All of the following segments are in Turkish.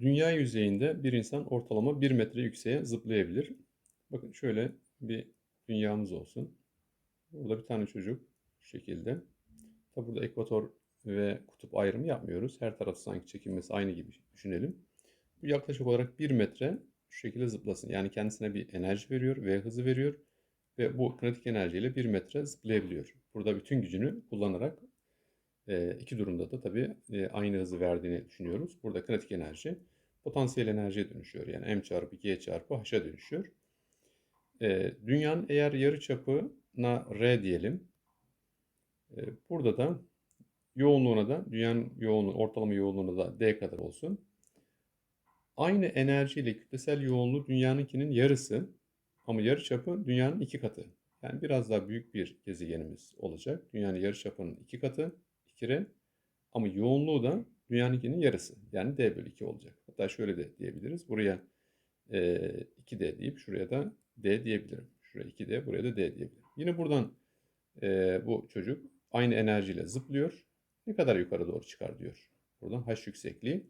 Dünya yüzeyinde bir insan ortalama 1 metre yükseğe zıplayabilir. Bakın şöyle bir dünyamız olsun. Burada bir tane çocuk şu şekilde. Tabi burada ekvator ve kutup ayrımı yapmıyoruz. Her tarafı sanki çekilmesi aynı gibi düşünelim. Bu yaklaşık olarak 1 metre şu şekilde zıplasın. Yani kendisine bir enerji veriyor ve hızı veriyor. Ve bu kinetik enerjiyle 1 metre zıplayabiliyor. Burada bütün gücünü kullanarak e, iki durumda da tabii aynı hızı verdiğini düşünüyoruz. Burada kinetik enerji potansiyel enerjiye dönüşüyor. Yani m çarpı g çarpı h'a dönüşüyor. E, dünyanın eğer yarı çapına r diyelim. Burada da yoğunluğuna da dünyanın yoğunluğu, ortalama yoğunluğuna da d kadar olsun. Aynı enerjiyle kütlesel yoğunluğu dünyanınkinin yarısı ama yarı çapı dünyanın iki katı. Yani biraz daha büyük bir gezegenimiz olacak. Dünyanın yarı çapının iki katı 2R ama yoğunluğu da dünyanınkinin yarısı. Yani D bölü 2 olacak. Hatta şöyle de diyebiliriz. Buraya e, 2D deyip şuraya da D diyebilirim. Şuraya 2D, buraya da D diyebilirim. Yine buradan e, bu çocuk aynı enerjiyle zıplıyor. Ne kadar yukarı doğru çıkar diyor. Buradan H yüksekliği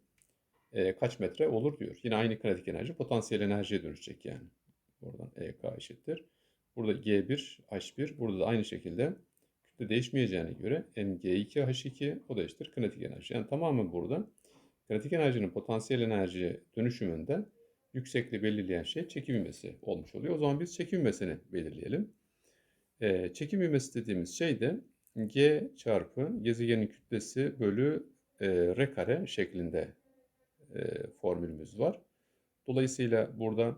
e, kaç metre olur diyor. Yine aynı kinetik enerji potansiyel enerjiye dönüşecek yani. Buradan EK eşittir. Burada G1, H1. Burada da aynı şekilde kütle değişmeyeceğine göre mg2 h2 o da eşittir kinetik enerji. Yani tamamen burada kinetik enerjinin potansiyel enerjiye dönüşümünde yüksekliği belirleyen şey çekim ivmesi olmuş oluyor. O zaman biz çekim ivmesini belirleyelim. Ee, çekim ivmesi dediğimiz şey de g çarpı gezegenin kütlesi bölü e, r kare şeklinde e, formülümüz var. Dolayısıyla burada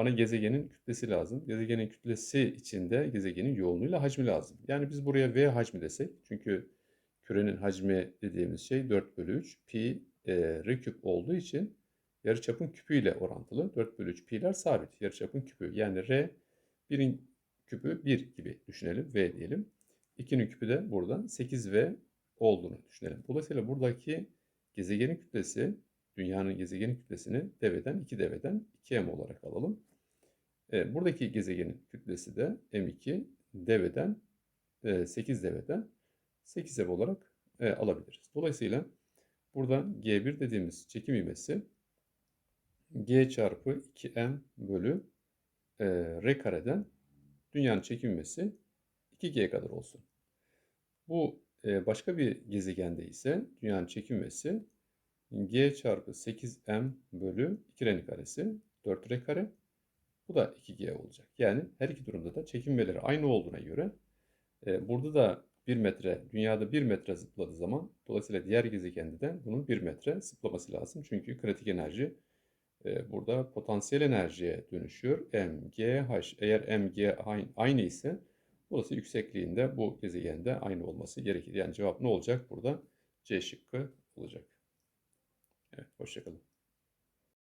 bana gezegenin kütlesi lazım. Gezegenin kütlesi içinde gezegenin yoğunluğuyla hacmi lazım. Yani biz buraya V hacmi desek. Çünkü kürenin hacmi dediğimiz şey 4 bölü 3 pi e, r küp olduğu için yarıçapın küpüyle orantılı. 4 bölü 3 pi'ler sabit. Yarıçapın küpü yani r 1'in küpü 1 gibi düşünelim. V diyelim. 2'nin küpü de burada 8V olduğunu düşünelim. Dolayısıyla buradaki gezegenin kütlesi dünyanın gezegenin kütlesini deveden 2 deveden 2m olarak alalım. E, buradaki gezegenin kütlesi de m2 deveden e, 8 deveden 8 ev olarak e, alabiliriz. Dolayısıyla burada G1 dediğimiz çekim ivmesi G çarpı 2m bölü e, R kareden dünyanın çekim ivmesi 2G kadar olsun. Bu e, başka bir gezegende ise dünyanın çekim ivmesi G çarpı 8m bölü 2R'nin karesi 4R kare bu da 2G olacak. Yani her iki durumda da çekinmeleri aynı olduğuna göre e, burada da 1 metre, dünyada 1 metre zıpladığı zaman dolayısıyla diğer gezegende de bunun 1 metre zıplaması lazım. Çünkü kritik enerji e, burada potansiyel enerjiye dönüşüyor. MGH eğer MG aynı ise dolayısıyla yüksekliğinde bu gezegende aynı olması gerekir. Yani cevap ne olacak burada? C şıkkı olacak. Evet, hoşçakalın.